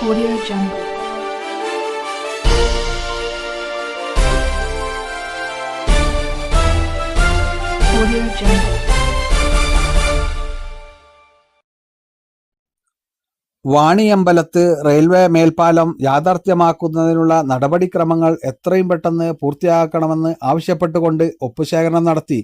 Audio Jungle. Audio Jungle. വാണിയമ്പലത്ത് railway മേൽപ്പാലം യാഥാർത്ഥ്യമാക്കുന്നതിനുള്ള നടപടിക്രമങ്ങൾ എത്രയും പെട്ടെന്ന് പൂർത്തിയാക്കണമെന്ന് ആവശ്യപ്പെട്ടുകൊണ്ട് ഒപ്പുശേഖരണം നടത്തി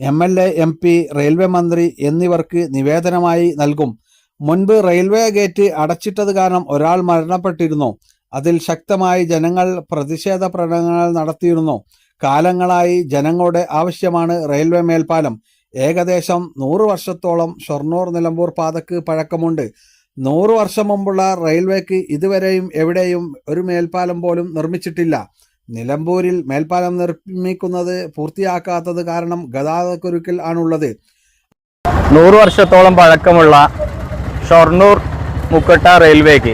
M L A M P railway മന്ത്രി എന്നിവർക്ക് നിവേദനമായി നൽകും മുൻപ് റെയിൽവേ ഗേറ്റ് അടച്ചിട്ടത് കാരണം ഒരാൾ മരണപ്പെട്ടിരുന്നു. അതിൽ ശക്തമായി ജനങ്ങൾ പ്രതിഷേധ പ്രകടനങ്ങൾ നടത്തിയിരുന്നു. കാലങ്ങളായി ജനങ്ങളുടെ ആവശ്യമാണ് റെയിൽവേ മേൽപ്പാലം. ഏകദേശം നൂറ് വർഷത്തോളം ഷൊർണൂർ നിലമ്പൂർ പാതക്ക് പഴക്കമുണ്ട്. നൂറ് വർഷം മുമ്പുള്ള റെയിൽവേക്ക് ഇതുവരെയും എവിടെയും ഒരു മേൽപ്പാലം പോലും നിർമ്മിച്ചിട്ടില്ല. നിലമ്പൂരിൽ മേൽപ്പാലം നിർമ്മിക്കുന്നത് പൂർത്തിയാക്കാത്തത് കാരണം ഗതാഗതക്കുരുക്കിൽ ആണുള്ളത്. നൂറ് വർഷത്തോളം പഴക്കമുള്ള ഷൊർണൂർ മുക്കട്ട റെയിൽവേക്ക്.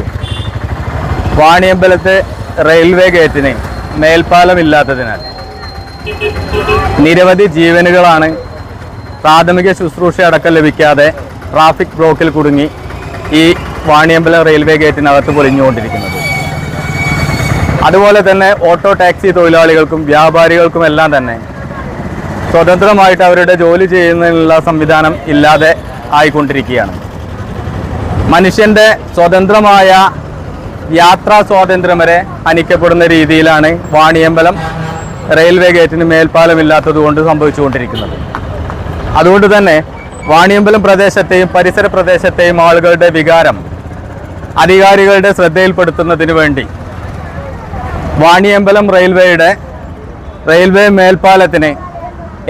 വാണിയമ്പലത്തെ റെയിൽവേ ഗേറ്റിന് മേൽപ്പാലമില്ലാത്തതിനാൽ. നിരവധി ജീവനുകളാണ് പ്രാഥമിക ശുശ്രൂഷ അടക്കം ലഭിക്കാതെ ട്രാഫിക് ബ്ലോക്കിൽ കുടുങ്ങി ഈ വാണിയമ്പലം റെയിൽവേ ഗേറ്റിനകത്ത് പൊലിഞ്ഞുകൊണ്ടിരിക്കുന്നത് അതുപോലെ തന്നെ ഓട്ടോ ടാക്സി തൊഴിലാളികൾക്കും വ്യാപാരികൾക്കും എല്ലാം തന്നെ സ്വതന്ത്രമായിട്ട് അവരുടെ ജോലി ചെയ്യുന്നതിനുള്ള സംവിധാനം ഇല്ലാതെ ആയിക്കൊണ്ടിരിക്കുകയാണ്. മനുഷ്യന്റെ സ്വതന്ത്രമായ യാത്രാ സ്വാതന്ത്ര്യം വരെ ഹനിക്കപ്പെടുന്ന രീതിയിലാണ് വാണിയമ്പലം റെയിൽവേ ഗേറ്റിന് മേൽപ്പാലമില്ലാത്തത് കൊണ്ട് സംഭവിച്ചുകൊണ്ടിരിക്കുന്നത്. അതുകൊണ്ട് തന്നെ വാണിയമ്പലം പ്രദേശത്തെയും പരിസര പ്രദേശത്തെയും ആളുകളുടെ വികാരം അധികാരികളുടെ ശ്രദ്ധയിൽപ്പെടുത്തുന്നതിന് വേണ്ടി വാണിയമ്പലം റെയിൽവേയുടെ റെയിൽവേ മേൽപ്പാലത്തിന്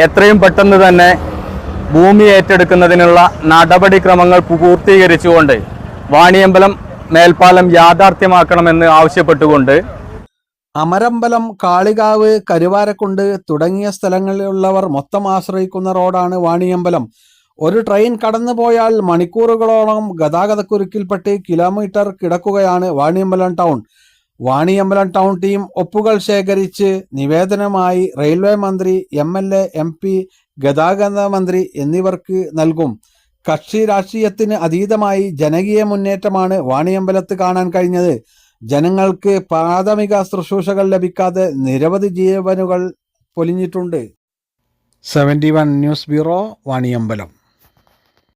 എത്രയും പെട്ടെന്ന് തന്നെ ഭൂമി ഏറ്റെടുക്കുന്നതിനുള്ള നടപടിക്രമങ്ങൾ പൂർത്തീകരിച്ചുകൊണ്ട് വാണിയമ്പലം മേൽപ്പാലം യാഥാർത്ഥ്യമാക്കണമെന്ന് ആവശ്യപ്പെട്ടുകൊണ്ട് അമരമ്പലം കാളികാവ് കരുവാരക്കുണ്ട് തുടങ്ങിയ സ്ഥലങ്ങളിലുള്ളവർ മൊത്തം ആശ്രയിക്കുന്ന റോഡാണ് വാണിയമ്പലം. ഒരു ട്രെയിൻ കടന്നുപോയാൽ മണിക്കൂറുകളോളം ഗതാഗതക്കുരുക്കിൽപ്പെട്ട് കിലോമീറ്റർ കിടക്കുകയാണ് Vaniyambalam town. Vaniyambalam town team ഒപ്പുകൾ ശേഖരിച്ച് നിവേദനമായി റെയിൽവേ മന്ത്രി M L A M P ഗതാഗത മന്ത്രി എന്നിവർക്ക് നൽകും. കക്ഷി രാഷ്ട്രീയത്തിന് അതീതമായി ജനകീയ മുന്നേറ്റമാണ് വാണിയമ്പലത്ത് കാണാൻ കഴിഞ്ഞത്. ജനങ്ങൾക്ക് പ്രാഥമിക ശുശ്രൂഷകൾ ലഭിക്കാതെ നിരവധി ജീവനുകൾ പൊലിഞ്ഞിട്ടുണ്ട്. Seventy one news bureau Vaniyambalam.